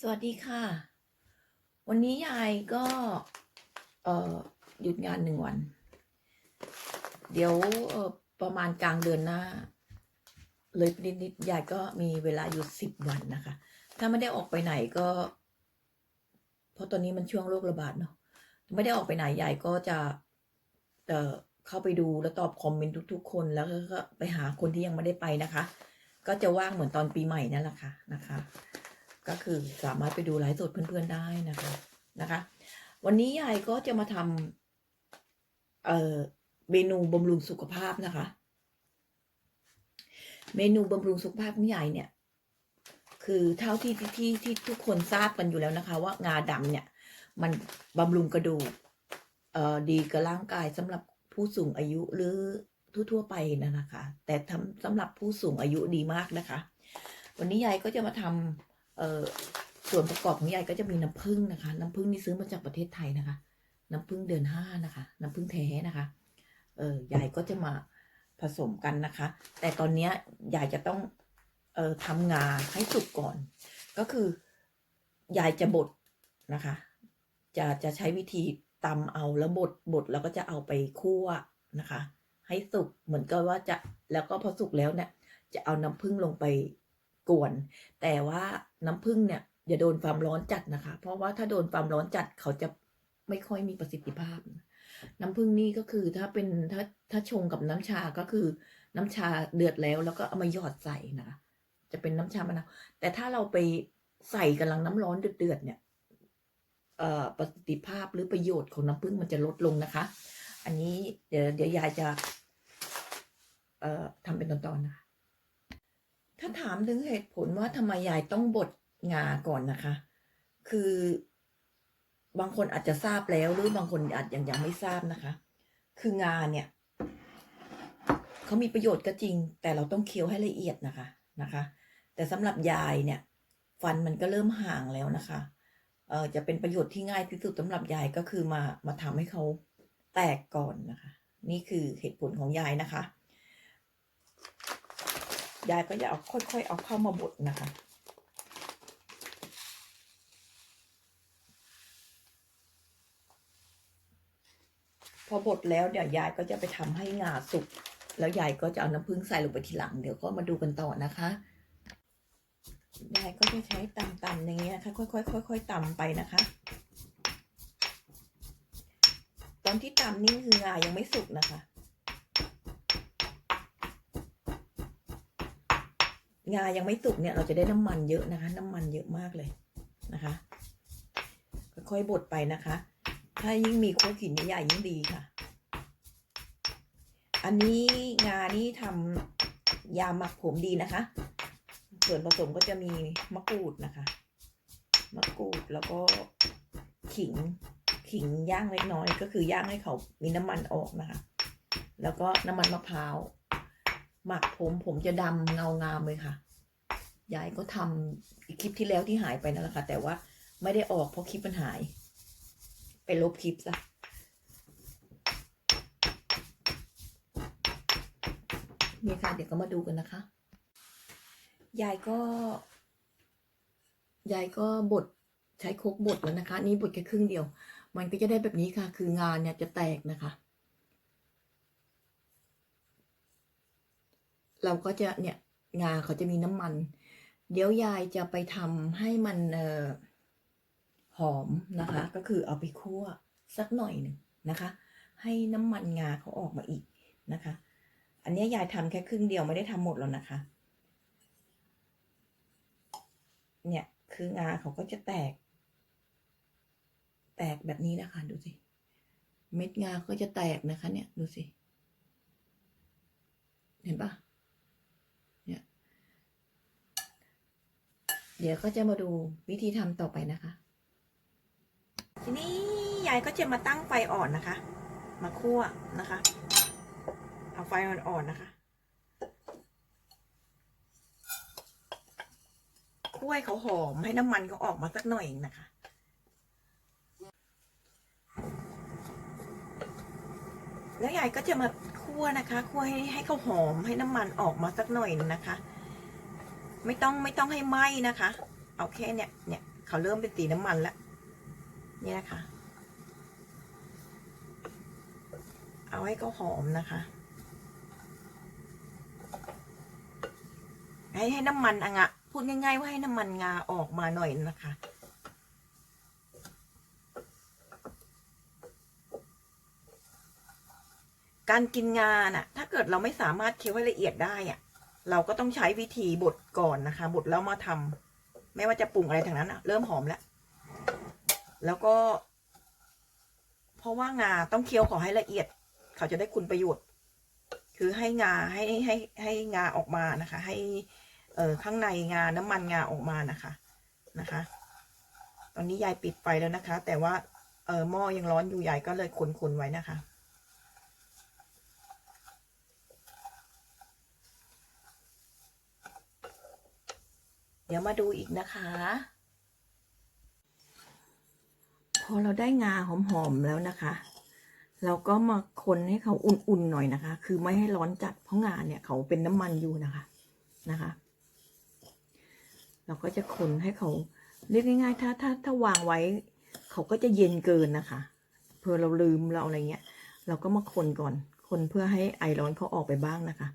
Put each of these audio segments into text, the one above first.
สวัสดีค่ะ วันนี้ยายก็เอ่อหยุดงานหนึ่งวัน เดี๋ยวเอ่อประมาณกลางเดือนหน้า เลยไปนิดยายก็มีเวลาอยู่สิบวันนะคะ ถ้าไม่ได้ออกไปไหนก็ เพราะตอนนี้มันช่วงโรคระบาดเนาะไม่ได้ออกไปไหนยายก็จะเอ่อเข้าไปดูแล้วตอบคอมเมนต์ทุก ๆ คนแล้วก็ไปหาคนที่ยังไม่ได้ไปนะคะ ก็จะว่างเหมือนตอนปีใหม่นั่นแหละค่ะนะคะ ก็คือสามารถไปดูไลฟ์สดเพื่อนๆได้นะคะนะคะ วันนี้ยายก็จะมาทำเอ่อเมนูบำรุงสุขภาพนะคะ เมนูบำรุงสุขภาพของยายเนี่ย คือเท่าที่ที่ที่ที่ทุกคนทราบกันอยู่แล้วนะคะ ว่างาดำเนี่ย มันบำรุงกระดูกเอ่อดีกับร่างกายสำหรับผู้สูงอายุหรือทั่วๆไปนะนะคะ แต่ทำสำหรับผู้สูงอายุดีมากนะคะ วันนี้ยายก็จะมาทำ ส่วนประกอบของยายก็จะมีน้ำผึ้งนะคะ น้ำผึ้งนี่ซื้อมาจากประเทศไทยนะคะ น้ำผึ้งเดือนห้านะคะ น้ำผึ้งแท้นะคะ เออยายก็จะมาผสมกันนะคะ แต่ตอนนี้ยยายจะต้องเอ่อทำงาให้สุกก่อน ก็คือยายจะบดนะคะ จะจะใช้วิธีตำเอาแล้วบดบดแล้วก็จะเอาไปคั่วนะคะ ให้สุกเหมือนกับว่าจะแล้วก็พอสุกแล้วเนี่ยจะเอาน้ำผึ้งลงไป กวน แต่ว่าน้ำผึ้งเนี่ยอย่าโดนความร้อนจัดนะคะ เพราะว่าถ้าโดนความร้อนจัดเขาจะไม่ค่อยมีประสิทธิภาพ น้ำผึ้งนี่ก็คือถ้าเป็นถ้าถ้าชงกับน้ำชาก็คือน้ำชาเดือดแล้วแล้วก็เอามาหยอดใส่นะคะจะเป็นน้ำชามะนาวแต่ถ้าเราไปใส่กำลังน้ำร้อนเดือดๆเนี่ยประสิทธิภาพหรือประโยชน์ของน้ำผึ้งมันจะลดลงนะคะ อันนี้เดี๋ยวเดี๋ยวยายจะทำเป็นตอนๆนะคะ ถ้าถามถึงเหตุผลว่าทำไมยายต้องบดงาก่อนนะคะ คือบางคนอาจจะทราบแล้วหรือบางคนอาจยังยังไม่ทราบนะคะ คืองาเนี่ยเขามีประโยชน์ก็จริง แต่เราต้องเคี้ยวให้ละเอียดนะคะนะคะ แต่สำหรับยายเนี่ย ฟันมันก็เริ่มห่างแล้วนะคะเออจะเป็นประโยชน์ที่ง่ายที่สุดสำหรับยายก็คือมามาทำให้เขาแตกก่อนนะคะ นี่คือเหตุผลของยายนะคะ ยายก็จะเอาค่อย ๆ เอาเข้ามาบดนะคะ พอบดแล้วเดี๋ยวยายก็จะไปทำให้งาสุกแล้วยายก็จะเอาน้ำผึ้งใส่ลงไปทีหลังเดี๋ยวก็มาดูกันต่อนะคะยายก็จะใช้ตำๆอย่างเงี้ยค่ะค่อยๆค่อยๆตำไปนะคะ ตอนที่ตำนี่คืองายังไม่สุกนะคะ งายังไม่สุกเนี่ยเราจะได้น้ำมันเยอะนะคะ น้ำมันเยอะมากเลยนะคะ ค่อยๆบดไปนะคะ ถ้ายิ่งมีโคขินใหญ่ยิ่งดีค่ะ อันนี้งานี่ทำยาหมักผมดีนะคะ ส่วนผสมก็จะมีมะกรูดนะคะ มะกรูดแล้วก็ขิงขิงย่างเล็กน้อย ก็คือย่างให้เขามีน้ำมันออกนะคะ แล้วก็น้ำมันมะพร้าว หมักผมผมจะดำเงางามเลยค่ะ ยายก็ทำอีกคลิปที่แล้วที่หายไปนั่นแหละค่ะ แต่ว่าไม่ได้ออกเพราะคลิปมันหาย ไปลบคลิปซะนี่ค่ะเดี๋ยวก็มาดูกันนะคะ ยายก็ ยายก็บดใช้โคกบดแล้วนะคะ นี่บดแค่ครึ่งเดียว มันก็จะได้แบบนี้ค่ะ คืองานเนี่ยจะแตกนะคะ เราก็จะเนี่ยงาเขาจะมีน้ำมัน เดี๋ยวยายจะไปทำให้มันเอ่อหอมนะคะ ก็คือเอาไปคั่วสักหน่อยหนึ่งนะคะ ให้น้ำมันงาเขาออกมาอีกนะคะ อันนี้ยายทำแค่ครึ่งเดียวไม่ได้ทำหมดแล้วนะคะ เนี่ยคืองาเขาก็จะแตก แตกแบบนี้นะคะ ดูสิ เม็ดงาก็จะแตกนะคะ เนี่ยดูสิ เห็นปะ เดี๋ยวก็จะมาดูวิธีทำต่อไปนะคะ ทีนี้ยายก็จะมาตั้งไฟอ่อนนะคะ มาคั่วนะคะ เอาไฟอ่อนๆนะคะคั่วให้เขาหอมให้น้ำมันเขาออกมาสักหน่อยเองนะคะแล้วยายก็จะมาคั่วนะคะ คั่วให้ให้เขาหอมให้น้ำมันออกมาสักหน่อยนึงนะคะ ไม่ต้องไม่ต้องให้ไหม้นะคะ เอาแค่เนี่ยเนี่ยเขาเริ่มเป็นสีน้ำมันแล้วนี่ยค่ะเอาให้เขาหอมนะคะ ให้ให้น้ำมันอะงะพูดง่ายๆว่าให้น้ำมันงาออกมาหน่อยนะคะการกินงาน่ะถ้าเกิดเราไม่สามารถเคี้ยวให้ละเอียดได้อะ เราก็ต้องใช้วิธีบดก่อนนะคะ บดแล้วมาทำไม่ว่าจะปรุงอะไรทางนั้นอะเริ่มหอมแล้ว แล้วก็ เพราะว่างาต้องเคี้ยวขอให้ละเอียด เขาจะได้คุณประโยชน์ คือให้งาให้ให้ให้งาออกมานะคะ ให้เอ่อข้างในงาน้ำมันงาออกมานะคะนะคะ ตอนนี้ยายปิดไฟแล้วนะคะ แต่ว่าเออหม้อยังร้อนอยู่ยายก็เลยคนๆไว้นะคะ เดี๋ยวมาดูอีกนะคะ พอเราได้งาหอมๆแล้วนะคะ เราก็มาคนให้เขาอุ่นๆหน่อยนะคะ คือไม่ให้ร้อนจัดเพราะงาเนี่ยเขาเป็นน้ำมันอยู่นะคะนะคะ เราก็จะคนให้เขาเรียกง่ายๆถ้าถ้าถ้าวางไว้เขาก็จะเย็นเกินนะคะเพื่อเราลืมเราอะไรเงี้ย เราก็มาคนก่อน คนเพื่อให้ไอร้อนเขาออกไปบ้างนะคะ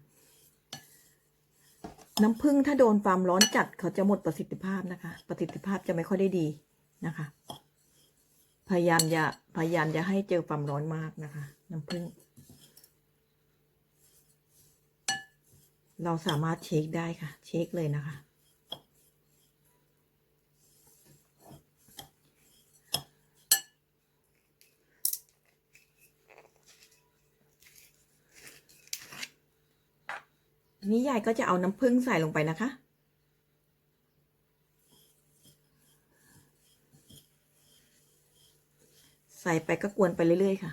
น้ำผึ้งถ้าโดนความร้อนจัดเขาจะหมดประสิทธิภาพนะคะ ประสิทธิภาพจะไม่ค่อยได้ดีนะคะ พยายามอย่าพยายามอย่าให้เจอความร้อนมากนะคะ น้ำผึ้งเราสามารถเช็คได้ค่ะ เช็คเลยนะคะ นี่ยายก็จะเอาน้ำผึ้งใส่ลงไปนะคะ ใส่ไปก็กวนไปเรื่อยๆค่ะ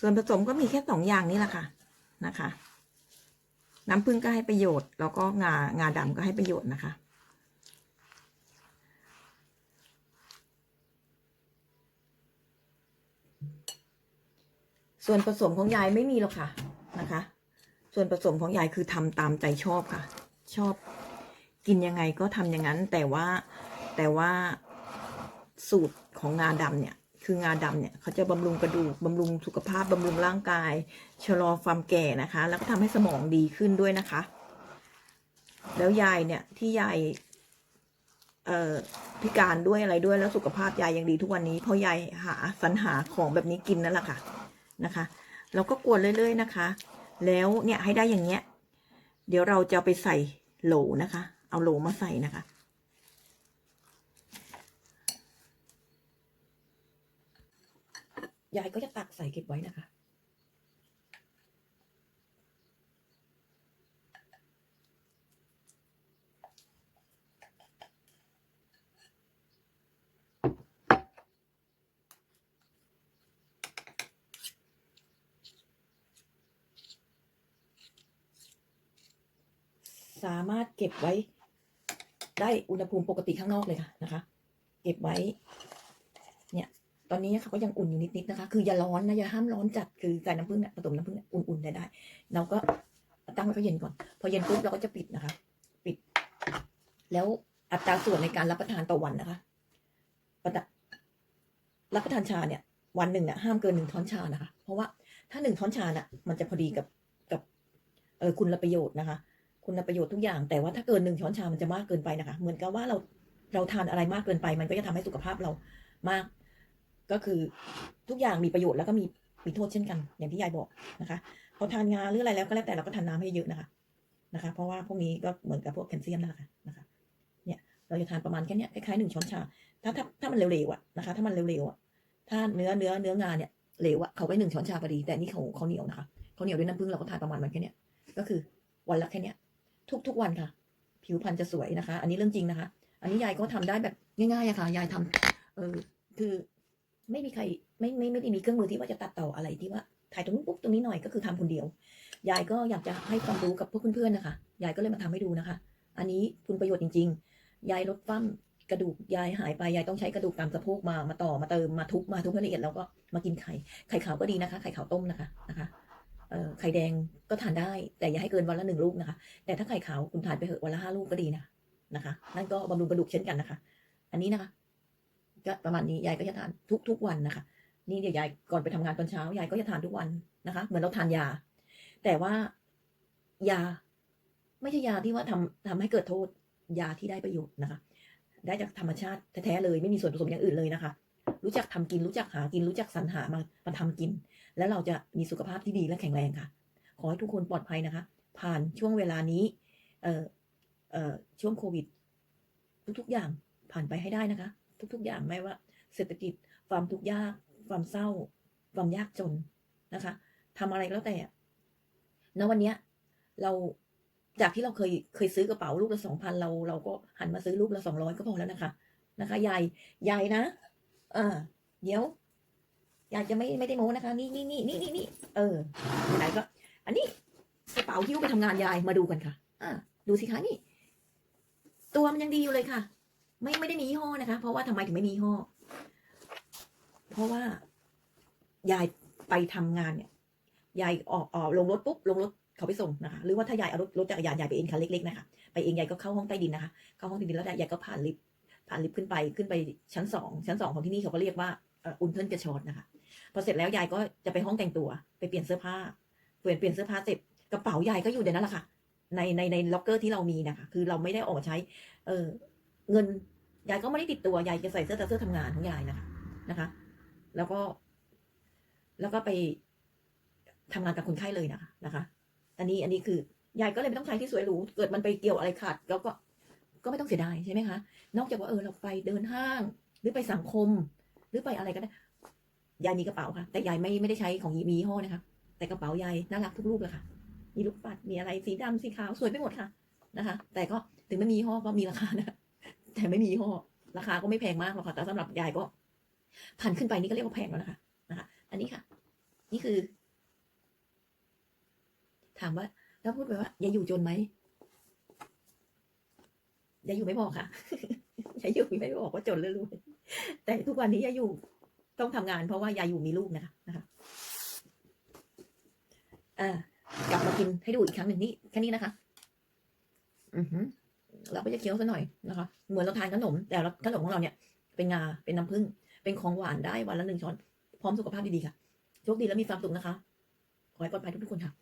ส่วนผสมก็มีแค่สองอย่างนี้แหละค่ะนะคะ น้ำผึ้งก็ให้ประโยชน์ แล้วก็งางาดำก็ให้ประโยชน์นะคะ ส่วนผสมของยายไม่มีหรอกค่ะนะคะ ส่วนผสมของยายคือทำตามใจชอบค่ะ ชอบกินยังไงก็ทำอย่างนั้น แต่ว่าแต่ว่าสูตรของงาดำเนี่ย คืองาดำเนี่ยเขาจะบำรุงกระดูกบำรุงสุขภาพบำรุงร่างกาย ชะลอความแก่นะคะ แล้วก็ทำให้สมองดีขึ้นด้วยนะคะ แล้วยายเนี่ยที่ยายเอ่อพิการด้วยอะไรด้วยแล้วสุขภาพยายยังดีทุกวันนี้เพราะยายหาสรรหาของแบบนี้กินนั่นแหละค่ะนะคะเราก็กวนเรื่อยๆนะคะ แล้วเนี่ยให้ได้อย่างเงี้ย เดี๋ยวเราจะไปใส่โหลนะคะ เอาโหลมาใส่นะคะ ยายก็จะตักใส่เก็บไว้นะคะ สามารถเก็บไว้ได้อุณหภูมิปกติข้างนอกเลยค่ะนะคะ เก็บไว้ ตอนนี้เขาก็ยังอุ่นอยู่นิดๆนะคะ คืออย่าร้อนนะอย่าห้ามร้อนจัดคือใส่น้ำผึ้งเนี่ยผสมน้ำผึ้งอุ่นๆได้ได้ เราก็ตั้งไว้ก็เย็นก่อน พอเย็นปุ๊บเราก็จะปิดนะคะ ปิด แล้วอัตราส่วนในการรับประทานต่อวันนะคะรับประทานชาเนี่ย วันหนึ่งเนี่ยห้ามเกินหนึ่งช้อนชานะคะ เพราะว่าถ้าหนึ่งช้อนชาน่ะมันจะพอดีกับกับเออคุณประโยชน์นะคะ คุณประโยชน์ทุกอย่าง แต่ว่าถ้าเกินหนึ่งช้อนชามันจะมากเกินไปนะคะ เหมือนกับว่าเราเราทานอะไรมากเกินไป มันก็จะทำให้สุขภาพเรามาก ก็คือทุกอย่างมีประโยชน์แล้วก็มีมีโทษเช่นกัน อย่างที่ยายบอกนะคะพอทานงาหรืออะไรแล้วก็แล้วแต่เราก็ทานน้ำให้เยอะนะคะนะคะ เพราะว่าพวกนี้ก็เหมือนกับพวกแคลเซียมนั่นแหละคะนะคะเนี่ยเราจะทานประมาณแค่เนี้ยคล้ายๆหนึ่งช้อนชาถ้าถ้าถ้ามันเร็วๆอะนะคะถ้ามันเร็วๆอะถ้าเนื้อเนื้อเนื้องาเนี่ยเหลวอะเขาไว้หนึ่งช้อนชาพอดี แต่นี่เขาเขาเหนียวนะคะเขาเหนียวด้วยน้ำผึ้งเราก็ทานประมาณมันแค่เนี้ยก็คือวันละแค่เนี้ยทุกๆวันค่ะ ผิวพรรณจะสวยนะคะ อันนี้เรื่องจริงนะคะ อันนี้ยายก็ทำได้แบบง่ายๆอะค่ะยายทำเออคือ ไม่มีใครไม่ไม่ไม่ได้มีเครื่องมือที่ว่าจะตัดต่ออะไรที่ว่าถ่ายตรงนู้นปุ๊บตรงนี้หน่อยก็คือทำคนเดียวยายก็อยากจะให้ความรู้กับพวกเพื่อนๆนะคะยายก็เลยมาทำให้ดูนะคะ อันนี้คุณประโยชน์จริง ๆ ยายลดฟั่มกระดูกยายหายไปยายต้องใช้กระดูกตามสะโพกมามาต่อมาเติมมาทุบมาทุบให้ละเอียดแล้วก็มากินไข่ไข่ขาวก็ดีนะคะ ไข่ขาวต้มนะคะนะคะไข่แดงก็ทานได้ แต่อย่าให้เกินวันละหนึ่งลูกนะคะ แต่ถ้าไข่ขาวคุณทานไปเหอะวันละห้าลูกก็ดีนะนะคะ นั่นก็บำรุงกระดูกเช่นกันนะคะ อันนี้นะคะ ก็ประมาณนี้ยายก็จะทานทุกทุกวันนะคะ นี่เดี๋ยวยายก่อนไปทำงานตอนเช้ายายก็จะทานทุกวันนะคะ เหมือนเราทานยา แต่ว่ายา ไม่ใช่ยาที่ว่าทำทำให้เกิดโทษยาที่ได้ประโยชน์นะคะ ได้จากธรรมชาติแท้ๆเลยไม่มีส่วนผสมอย่างอื่นเลยนะคะ รู้จักทำกินรู้จักหากินรู้จักสรรหามามาทำกิน แล้วเราจะมีสุขภาพที่ดีและแข็งแรงค่ะ ขอให้ทุกคนปลอดภัยนะคะ ผ่านช่วงเวลานี้เอ่อเอ่อช่วงโควิด ทุกๆอย่างผ่านไปให้ได้นะคะ ทุก ๆ อย่างไม่ว่า เศรษฐกิจความทุกข์ยาก ความเศร้า ความยากจนนะคะทำอะไรแล้วแต่ณวันเนี้ยเราจากที่เราเคยเคยซื้อกระเป๋าลูกละสองพันเราเราก็หันมาซื้อลูกละสองร้อยก็พอแล้วนะคะนะคะยายยายนะเอ่าเดี๋ยว อยายจะไม่ไม่ได้โม้นะคะ นี่นี่นี่นี่นี่นี่เออไหนก็ อันนี้กระเป๋าที่ลูกไปทำงานยายมาดูกันค่ะอ่าดูสิคะนี่ ตัวมันยังดีอยู่เลยค่ะ ไม่ไม่ได้มียี่ห้อนะคะ เพราะว่าทำไมถึงไม่มียี่ห้อ เพราะว่ายายไปทำงานเนี่ย ยายออกออกลงรถปุ๊บลงรถเขาไปส่งนะคะ หรือว่าถ้ายายเอารถรถจักรยานยายไปเองคันเล็กๆนะคะ ไปเองยายก็เข้าห้องใต้ดินนะคะ เข้าห้องใต้ดินแล้วยายก็ผ่านลิฟต์ผ่านลิฟต์ขึ้นไปขึ้นไปชั้นสองชั้นสองของที่นี่เขาก็เรียกว่าอ่ออุนเทิลกระชอนนะคะ พอเสร็จแล้วยายก็จะไปห้องแต่งตัว ไปเปลี่ยนเสื้อผ้า เปลี่ยนเปลี่ยนเสื้อผ้าเสร็จกระเป๋ายายก็อยู่ในนั้นแหละค่ะ ในในในล็อกเกอร์ที่เรามีนะคะ คือเราไม่ได้ออกมาใช้ เออ เงินยายก็ไม่ได้ติดตัวยายจะใส่เสื้อแต่เสื้อทำงานของยายนะคะนะคะ แล้วก็ แล้วก็ไปทำงานกับคนไข้เลยนะคะนะคะ อันนี้อันนี้คือยายก็เลยไม่ต้องใช้ที่สวยหรูเกิดมันไปเกี่ยวอะไรขาดแล้วก็ก็ไม่ต้องเสียดายใช่ไหมคะ นอกจากว่าเออเราไปเดินห้าง หรือไปสังคม หรือไปอะไรก็ได้ยายมีกระเป๋าค่ะ แต่ยายไม่ไม่ได้ใช้ของมียี่ห้อนะคะ แต่กระเป๋ายายน่ารักทุกรูปเลยค่ะ มีลูกปัดมีอะไรสีดำสีขาวสวยไปหมดค่ะนะคะ แต่ก็ถึงไม่มียี่ห้อก็มีราคานะ แต่ไม่มียี่ห้อ ราคาก็ไม่แพงมากหรอกค่ะแต่สำหรับยายก็พันขึ้นไปนี่ก็เรียกว่าแพงแล้วนะคะนะคะ อันนี้ค่ะ นี่คือ ถามว่า แล้วพูดไปว่ายายอยู่จนไหมยายอยู่ไม่บอกค่ะยายอยู่ไม่บอกว่าจนหรือรวยแต่ทุกวันนี้ยายอยู่ต้องทำงานเพราะว่ายายอยู่มีลูกนะคะนะคะอ่ากลับมากินให้ดูอีกครั้งหนึ่งนี่แค่นี้นะคะ อือหือ เราก็จะเคี้ยวซะหน่อยนะคะ เหมือนเราทานขนม แต่เราขนมของเราเนี่ย เป็นงา เป็นน้ำผึ้ง เป็นของหวานได้วันละหนึ่งช้อน พร้อมสุขภาพดีๆค่ะ โชคดีและมีความสุขนะคะ ขอให้ปลอดภัยทุกๆคนค่ะ